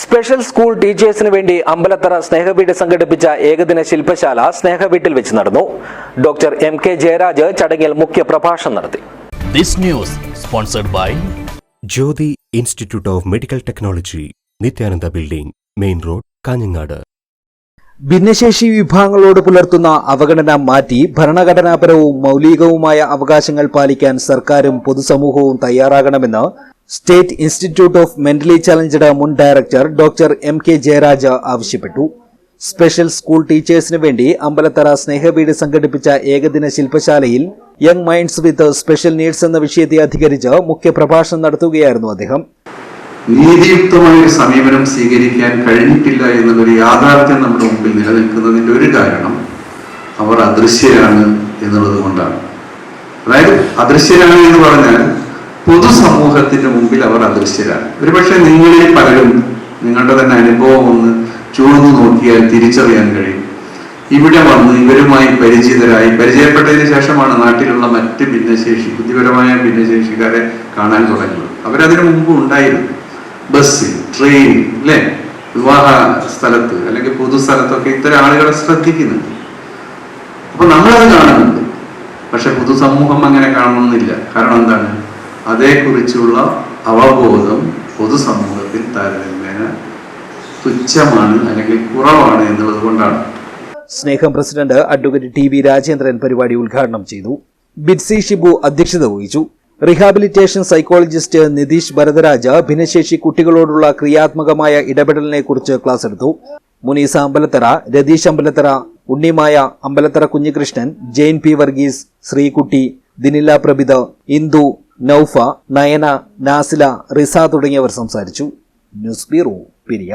Special school ടീച്ചേഴ്സിന് വേണ്ടി അമ്പലത്തറ സ്നേഹവീട് സംഘടിപ്പിച്ച ഏകദിന ശില്പശാല സ്നേഹവീട്ടിൽ വെച്ച് നടന്നു. ഡോക്ടർ എം കെ ജയരാജ് ചടങ്ങിൽ മുഖ്യ പ്രഭാഷണം നടത്തി. This news sponsored by Jyothi Institute of Medical Technology Nithyananda building main road Kanhangad. ഭിന്നശേഷി വിഭാഗങ്ങളോട് പുലർത്തുന്ന അവഗണന മാറ്റി ഭരണഘടനാപരവും മൗലികവുമായ അവകാശങ്ങൾ പാലിക്കാൻ സർക്കാരും പൊതുസമൂഹവും തയ്യാറാകണമെന്ന് state institute of mentally challenged മുൻ director doctor M K Jayaraja ആവശ്യപ്പെട്ടു. സ്പെഷ്യൽ സ്കൂൾ ടീച്ചേഴ്സിന് വേണ്ടി അമ്പലത്തറ സ്നേഹവീട് സംഘടിപ്പിച്ച ഏകദിന ശില്പശാലയിൽ young minds with special needs എന്ന വിഷയത്തെ അധികരിച്ച് മുഖ്യപ്രഭാഷണം നടത്തുകയായിരുന്നു അദ്ദേഹം. നീതിയുക്തമായ ഒരു സമീപനം സ്വീകരിക്കാൻ കഴിഞ്ഞിട്ടില്ല എന്നുള്ളൊരു യാഥാർത്ഥ്യം നമ്മുടെ മുമ്പിൽ നിലനിൽക്കുന്നതിന്റെ ഒരു കാരണം അവർ അദൃശ്യരാണ് എന്നുള്ളത് കൊണ്ടാണ്. അതായത് അദൃശ്യരാണ് എന്ന് പറഞ്ഞാൽ പൊതുസമൂഹത്തിന്റെ മുമ്പിൽ അവർ അദൃശ്യരാണ്. ഒരുപക്ഷെ നിങ്ങളിൽ പലരും നിങ്ങളുടെ തന്നെ അനുഭവം ഒന്ന് ചൂഴ്ന്നു നോക്കിയാൽ തിരിച്ചറിയാൻ കഴിയും. ഇവിടെ വന്ന് ഇവരുമായി പരിചിതരായി പരിചയപ്പെട്ടതിന് ശേഷമാണ് നാട്ടിലുള്ള മറ്റ് ഭിന്നശേഷി ബുദ്ധിപരമായ ഭിന്നശേഷിക്കാരെ കാണാൻ തുടങ്ങിയത്. അവരതിനു മുമ്പ് ഉണ്ടായിരുന്നു. ബസ് ട്രെയിൻ അല്ലെ? വിവാഹ സ്ഥലത്ത് അല്ലെങ്കിൽ പൊതുസ്ഥലത്തൊക്കെ ഇത്തരം ആളുകളെ ശ്രദ്ധിക്കുന്നുണ്ട്. അപ്പൊ നമ്മളത് കാണുന്നുണ്ട്. പക്ഷെ പൊതുസമൂഹം അങ്ങനെ കാണണമെന്നില്ല കാരണം എന്താണ്? അതേക്കുറിച്ചുള്ള അവബോധം പൊതുസമൂഹത്തിൽ താരതമ്യേന തുച്ഛമാണ് അല്ലെങ്കിൽ കുറവാണ് എന്നുള്ളത് കൊണ്ടാണ്. സ്നേഹം president advocate T V Rajendran പരിപാടി ഉദ്ഘാടനം ചെയ്തു. ബിറ്റ്സി ഷിബു അധ്യക്ഷത വഹിച്ചു. റീഹാബിലിറ്റേഷൻ സൈക്കോളജിസ്റ്റ് നിതീഷ് ഭരതരാജ ഭിന്നശേഷി കുട്ടികളോടുള്ള ക്രിയാത്മകമായ ഇടപെടലിനെ കുറിച്ച് ക്ലാസ് എടുത്തു. മുനീസ അമ്പലത്തറ രതീഷ് അമ്പലത്തറ ഉണ്ണിമായ അമ്പലത്തറ കുഞ്ഞികൃഷ്ണൻ ജെയിൻ പി വർഗീസ് ശ്രീകുട്ടി ദിനില പ്രഭിത ഇന്ദു നൌഫ നയന നാസില റിസ തുടങ്ങിയവർ സംസാരിച്ചു. News bureau Periya.